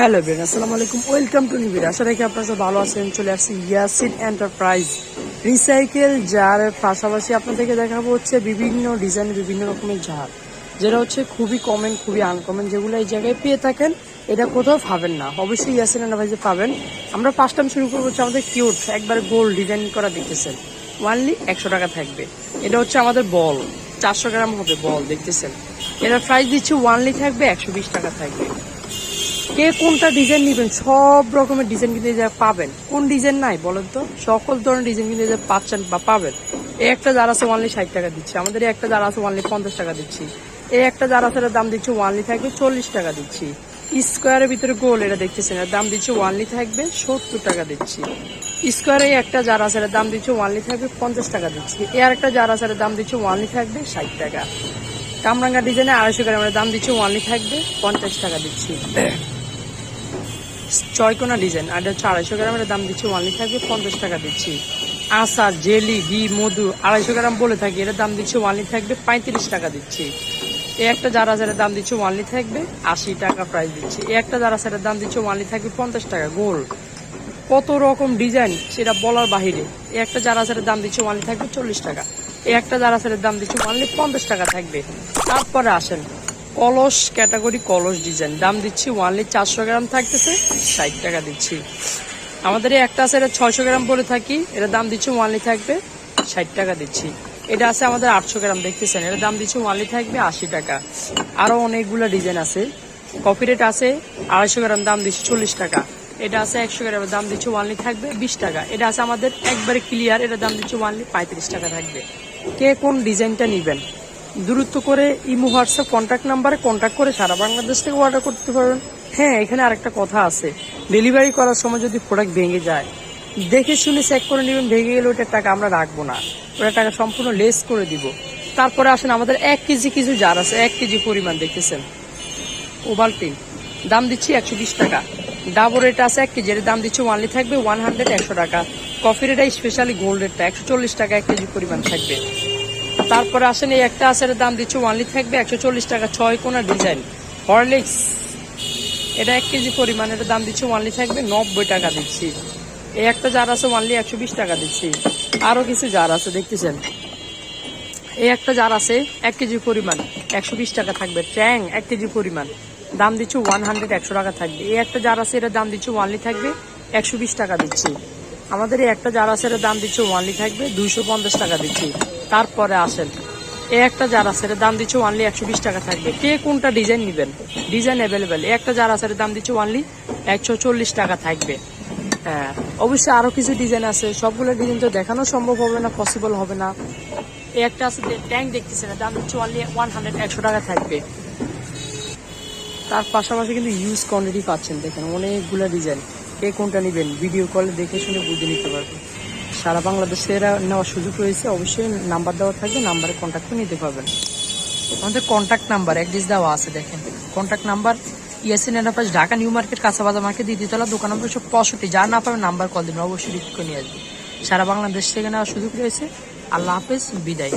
Hello Ben আসসালামু আলাইকুম। Welcome to Nibir আশা রাখি আপনারা সব ভালো আছেন। চলে আসছি ইয়াসিন এন্টারপ্রাইজ রিসাইকেল জার পাশাপাশি আপনাদেরকে দেখাবো হচ্ছে বিভিন্ন ডিজাইন, বিভিন্ন রকমের জার। যেটা হচ্ছে খুবই কমেন খুবই আনকমন যেগুলো এই জায়গায় পেয়ে থাকেন। এটা কোথাও পাবেন না। অবশ্যই ইয়াসিন এন্টারপ্রাইজে পাবেন। আমরা ফার্স্ট টাইম শুরু করব হচ্ছে আমাদের কিউট একবার গোল ডিজাইন করা দেখতেছেন। ওয়ানলি একশো টাকা থাকবে। এটা হচ্ছে আমাদের বল। চারশো গ্রাম হবে বল, দেখতেছেন। এটার প্রাইস দিচ্ছি ওয়ানলি থাকবে একশো বিশ টাকা থাকবে। কে কোনটা ডিজাইন নেবেন, সব রকমের ডিজাইন কিন্তু যা পাবেন। কোন ডিজাইন নাই, বলেন তো? সকল ধরনের ডিজাইন কিন্তু যা পাচ্ছেন বা পাবেন। একটা যার আছে ওয়ানলি ষাট টাকা দিচ্ছি, আমাদের একটা যার আছে ওয়ানলি পঞ্চাশ টাকা দিচ্ছি। এই একটা যার আছে দাম দিচ্ছি ওয়ানলি থাকবে চল্লিশ টাকা দিচ্ছি। স্কোয়ারের ভিতরে গোল এটা দেখতেছেন দাম দিচ্ছি ওয়ানলি থাকবে সত্তর টাকা দিচ্ছি। স্কোয়ারে একটা যার আছে দাম দিচ্ছি ওয়ানলি থাকবে পঞ্চাশ টাকা দিচ্ছি। এর একটা যার আছে দাম দিচ্ছি ওয়ানলি থাকবে ষাট টাকা। কামরাঙ্গা ডিজাইনে আড়াইশো গ্রামের দাম দিচ্ছি ওয়ানলি থাকবে পঞ্চাশ টাকা দিচ্ছি। চয়কোনা ডিজাইন আর হচ্ছে আড়াইশো গ্রামের দাম দিচ্ছি ওয়ানলি থাকবে পঞ্চাশ টাকা দিচ্ছি। আচার, জেলি, ঘি, মধু আড়াইশো গ্রাম বলে থাকি, এটার দাম দিচ্ছি ওয়ানলি থাকবে পঁয়ত্রিশ টাকা দিচ্ছি। এই একটা যারা যারা দাম দিচ্ছে ওয়ানলি থাকবে আশি টাকা প্রাইস দিচ্ছি। এই একটা যারা সেটার দাম দিচ্ছে ওয়ানলি থাকবে পঞ্চাশ টাকা, গোল। কত রকম ডিজাইন সেটা বলার বাহিরে। এই একটা যারা সেটার দাম দিচ্ছে ওয়ানলি থাকবে চল্লিশ টাকা। এই একটা যারা সেটার দাম দিচ্ছে ওয়ানলি পঞ্চাশ টাকা থাকবে। তারপরে আসেন। কলস, ক্যাটাগরি কলস ডিজাইন। দাম দিচ্ছি ওয়ানলি চারশো গ্রাম থাকতেছে, ষাট টাকা দিচ্ছি। আমাদের একটা আছে, এটা ছয়শো গ্রাম বলে থাকি, এটা দাম দিচ্ছি ওয়ানলি থাকবে, ষাট টাকা দিচ্ছি। এটা আছে আমাদের আটশো গ্রাম, দেখতেছেন? এটার দাম দিচ্ছি ওয়ানলি থাকবে আশি টাকা। আরও অনেকগুলো ডিজাইন আছে। কপি রেট আছে, আড়াইশো গ্রাম দাম দিচ্ছি চল্লিশ টাকা। এটা আছে একশো গ্রামের দাম দিচ্ছি ওয়ানলি থাকবে বিশ টাকা। এটা আছে আমাদের একবারে ক্লিয়ার এটার দাম দিচ্ছি ওয়ানলি পঁয়ত্রিশ টাকা থাকবে। কে কোন ডিজাইনটা নেবেন? দ্রুত করে ইমো হোয়াটসঅ্যাপ কন্ট্যাক্ট নাম্বারে কন্ট্যাক্ট করে সারা বাংলাদেশ থেকে অর্ডার করতে পারবেন। হ্যাঁ এখানে আরেকটা কথা আছে। ডেলিভারি করার সময় যদি প্রোডাক্ট ভেঙে যায়, দেখে শুনে চেক করে নেবেন, ভেঙে গেলে ওটার টাকা আমরা রাখব না। ওটার টাকা সম্পূর্ণ লেস করে দিব। তারপরে আসেন আমাদের এক কেজি কিছু জার আছে, এক কেজি পরিমাণ দেখতেছেন ওভালটিন দাম দিচ্ছি একশো বিশ টাকা। ডাবল রেট আছে এক কেজি দাম দিচ্ছি ওয়ানলি থাকবে ওয়ান হান্ড্রেড একশো টাকা। কফি রেটটা স্পেশালি গোল্ড রেটটা একশো চল্লিশ টাকা এক কেজি পরিমাণ থাকবে। তারপরে আসেন এই একটা এটার দাম দিচ্ছি ওয়ানলি থাকবে একশো চল্লিশ টাকা, ছয় কোনা ডিজাইন হরলিক্স এটা এক কেজি পরিমাণ এটার দাম দিচ্ছি ওয়ানলি থাকবে নব্বই টাকা দিচ্ছি। এই একটা জার আছে ওয়ানলি একশো বিশ টাকা দিচ্ছি। আরও কিছু জার আছে, দেখতেছেন? এই একটা জার আছে এক কেজি পরিমাণ, একশো বিশ টাকা থাকবে। ট্যাং এক কেজি পরিমাণ, দাম দিচ্ছি ওয়ান হান্ড্রেড একশো টাকা থাকবে। এই একটা জার আছে এটার দাম দিচ্ছি ওয়ানলি থাকবে, একশো বিশ টাকা দিচ্ছি। আমাদের এই একটা জার আছে এটার দাম দিচ্ছি ওয়ানলি থাকবে, দুইশো পঞ্চাশ টাকা দিচ্ছি। তারপরে আসেন। এই একটা জার আছে দাম দিচ্ছি ওয়ানলি একশো বিশ টাকা থাকবে। কে কোনটা ডিজাইন নেবেন? ডিজাইন অ্যাভেলেবেল এই একটা জার আছে দাম দিচ্ছি ওয়ানলি একশো চল্লিশ টাকা থাকবে। হ্যাঁ অবশ্যই আরও কিছু ডিজাইন আছে। সবগুলো ডিজাইন তো দেখানো সম্ভব হবে না পসিবল হবে না। এই একটা আছে ট্যাঙ্ক দেখতেছেন না দাম হচ্ছে অনলি ওয়ান হান্ড্রেড একশো টাকা থাকবে। তার পাশাপাশি কিন্তু ইউজ কোয়ান্টিটি পাচ্ছেন, দেখেন, অনেকগুলো ডিজাইন কে কোনটা নেবেন? ভিডিও কলে দেখে শুনে বুঝে নিতে পারবেন। সারা বাংলাদেশে এরা নেওয়ার সুযোগ রয়েছে। অবশ্যই নাম্বার দেওয়া থাকবে, নাম্বারে কন্ট্যাক্ট করে নিতে পারবেন। আমাদের কন্ট্যাক্ট নাম্বার এক অ্যাড্রেস দেওয়া আছে, দেখেন। Contact number Yasin enterprise Dhaka new market কাঁচাবাজার market দ্বিতীয়তলা, দোকান নম্বর একশো পঁয়ষট্টি। যার না পাবেন নাম্বার কল দিন অবশ্যই রিসিভ করে নিয়ে আসবে সারা বাংলাদেশ থেকে নেওয়ার সুযোগ রয়েছে। আল্লাহ হাফেজ, বিদায়।